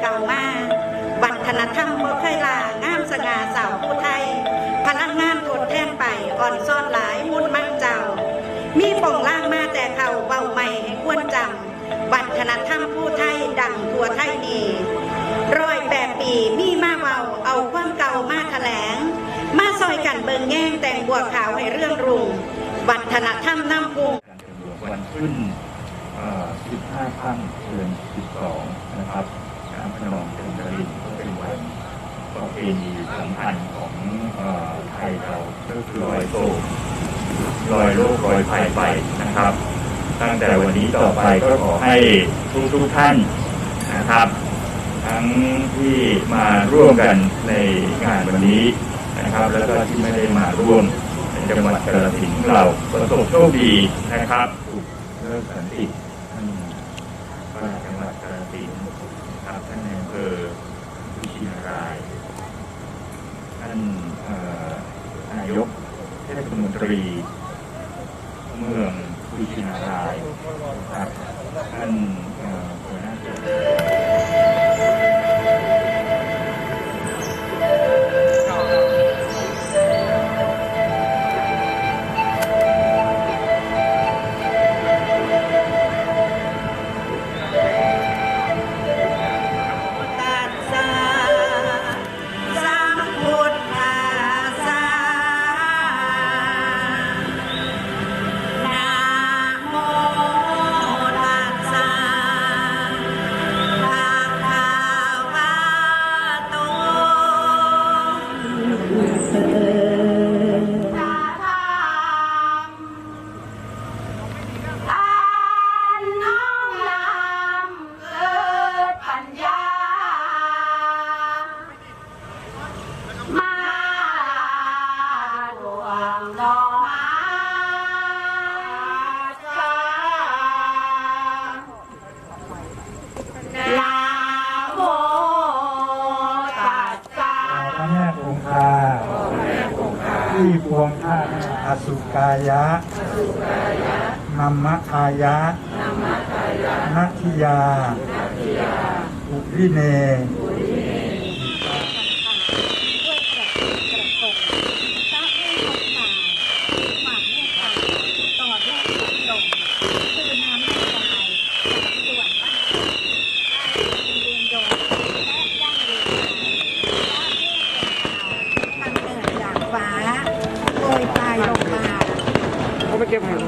เก่ามาวัฒนธรรมบ่เคยลางามสง่าสาวผู้ไทย พนักงานทดแทนไปอ่อนซ่อนหลายมุ่นมั่นเจ้า มีป่องล่างมาแต่เขาเบาใหม่ให้ควรจำวัฒนธรรมผู้ไทยดังทัวไทยดีร้อยแปดปีมีมาเบาเอาความเก่ามาแถลง มาซอยกันเบิงแง่งแต่งบัวขาวให้เรื่องรุงวัฒนธรรมน้ำพุการเป็นบัววันขึ้น15ค่ำเดือน12 นะครับ เพณีสำคัญของอไทยเราก็คือลอยโศกลอยโลกลอยภัยไปนะครับ ตั้งแต่วันนี้ต่อไปก็ขอให้ทุกทุกท่านนะครับ ทั้งที่มาร่วมกันในงานวันนี้นะครับ แล้วก็ที่ไม่ได้มาร่วมในจังหวัดกาฬสินของเราประสบโชคดีนะครับถูกเลิกสันติท่านจังหวัดกาฬสินครับท่านในอำเภอวิชินารายณ์ท่านเอ่อนายกเทศมนตรี เมืองวิชินารายครับท่าน วงอกไม้ลาโมตัสสะพระแม่คงคาที่พวงท่าอสุกายะนัมมะทายะนัทิยา อุริเน ด้วยกระทงกระทงพระเมตตาความเมตตาต่อด้วยความลงคือน้ำในกายส่วนบ้านได้เรียนโดยและยั่งยืนพระเมตตามันเกิดจากฟ้า โด